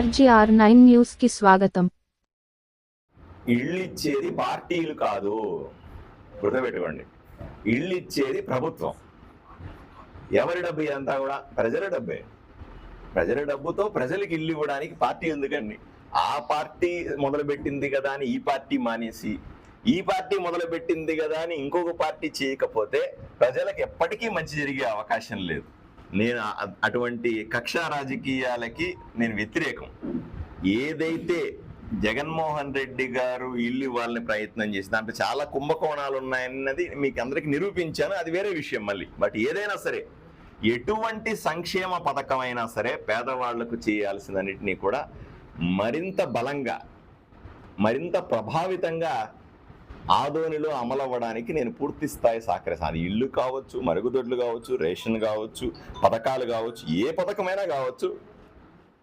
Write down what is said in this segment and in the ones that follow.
RGR nine న్యూస్కి స్వాగతం. ఇళ్ళు ఇచ్చేది పార్టీలు కాదు. గుర్తుపెట్టుకోండి. ఇళ్ళు ఇచ్చేది ప్రభుత్వం. ఎవరి డబ్బు ఇదంతా కూడా? ప్రజల డబ్బే. ప్రజల డబ్బుతో ప్రజలకు ఇల్లు ఇవ్వడానికి పార్టీ ఎందుకండి? ఆ పార్టీ మొదలుపెట్టింది కదా అని ఈ పార్టీ మానేసి ఈ పార్టీ మొదలుపెట్టింది కదా అని ఇంకొక పార్టీ చేయకపోతే ప్రజలకు ఎప్పటికీ మంచి జరిగే అవకాశం లేదు. నేను అటువంటి కక్షా రాజకీయాలకి నేను వ్యతిరేకం. ఏదైతే జగన్మోహన్ రెడ్డి గారు ఇల్లు ఇవ్వాలని ప్రయత్నం చేసి దాంట్లో చాలా కుంభకోణాలు ఉన్నాయన్నది మీకు అందరికి నిరూపించాను. అది వేరే విషయం మళ్ళీ. బట్ ఏదైనా సరే ఎటువంటి సంక్షేమ పథకమైనా సరే పేదవాళ్ళకు చేయాల్సినన్నింటినీ కూడా మరింత బలంగా మరింత ప్రభావితంగా ఆదోనిలో అమలవ్వడానికి నేను పూర్తి స్థాయి సహకరిస్తాను ఇల్లు కావచ్చు మరుగుదొడ్లు కావచ్చు రేషన్ కావచ్చు పథకాలు కావచ్చు ఏ పథకమైనా కావచ్చు.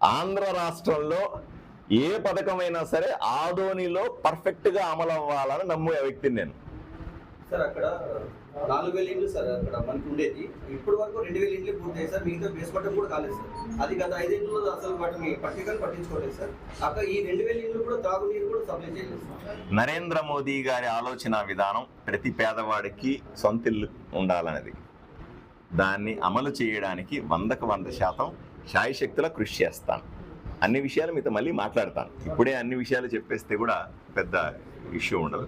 ఆంధ్ర రాష్ట్రంలో ఏ పథకమైనా సరే ఆదోనిలో పర్ఫెక్ట్గా అమలవ్వాలని అమలు అవ్వాలని నమ్మే వ్యక్తిని నేను. సార్ అక్కడ నాలుగు వేల ఇండ్లు సార్ అక్కడ మనకి ఉండేది. ఇప్పటి వరకు రెండు వేల ఇండ్లు పూర్తయ్యాయి సార్. మిగతా బేస్ పట్టం కూడా కాలేదు సార్. అది గత ఐదేళ్ళు అసలు వాటిని పట్టికలు పట్టించుకోలేదు సార్. అక్కడ ఈ రెండు వేల ఇండ్లు కూడా తాగునీరు కూడా సప్లై చేయలేదు సార్. నరేంద్ర మోదీ గారి ఆలోచన విధానం ప్రతి పేదవాడికి సొంతిల్లు ఉండాలన్నది. దాన్ని అమలు చేయడానికి వందకు వంద శాతం శాయశక్తుల కృషి చేస్తాను అన్ని విషయాలు మీతో మళ్ళీ మాట్లాడతాను. ఇప్పుడే అన్ని విషయాలు చెప్పేస్తే కూడా పెద్ద ఇష్యూ ఉండదు.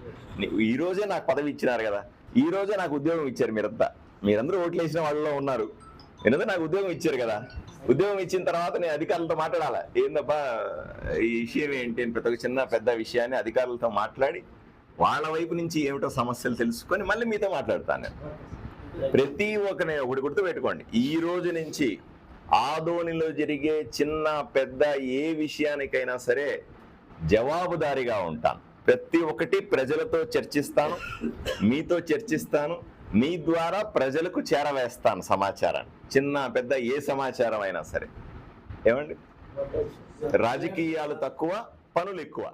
ఈ రోజే నాకు పదవి ఇచ్చినారు కదా. ఈ రోజే నాకు ఉద్యోగం ఇచ్చారు మీరంతా. మీరందరూ ఓట్లు వేసిన వాళ్ళలో ఉన్నారు. ఎందుకంటే నాకు ఉద్యోగం ఇచ్చారు కదా. ఉద్యోగం ఇచ్చిన తర్వాత నేను అధికారులతో మాట్లాడాలా? ఏందబ్బా ఈ విషయం ఏంటి అని ప్రతి ఒక్క చిన్న పెద్ద విషయాన్ని అధికారులతో మాట్లాడి వాళ్ళ వైపు నుంచి ఏమిటో సమస్యలు తెలుసుకొని మళ్ళీ మీతో మాట్లాడతాను నేను. ప్రతి ఒక్క ఒకటి గుర్తు పెట్టుకోండి ఈ రోజు నుంచి ఆదోనిలో జరిగే చిన్న పెద్ద ఏ విషయానికైనా సరే జవాబుదారిగా ఉంటాను. ప్రతి ఒక్కటి ప్రజలతో చర్చిస్తాను మీతో చర్చిస్తాను మీ ద్వారా ప్రజలకు చేరవేస్తాను సమాచారాన్ని. చిన్న పెద్ద ఏ సమాచారం అయినా సరే. ఏమండి? రాజకీయాలు తక్కువ పనులు ఎక్కువ.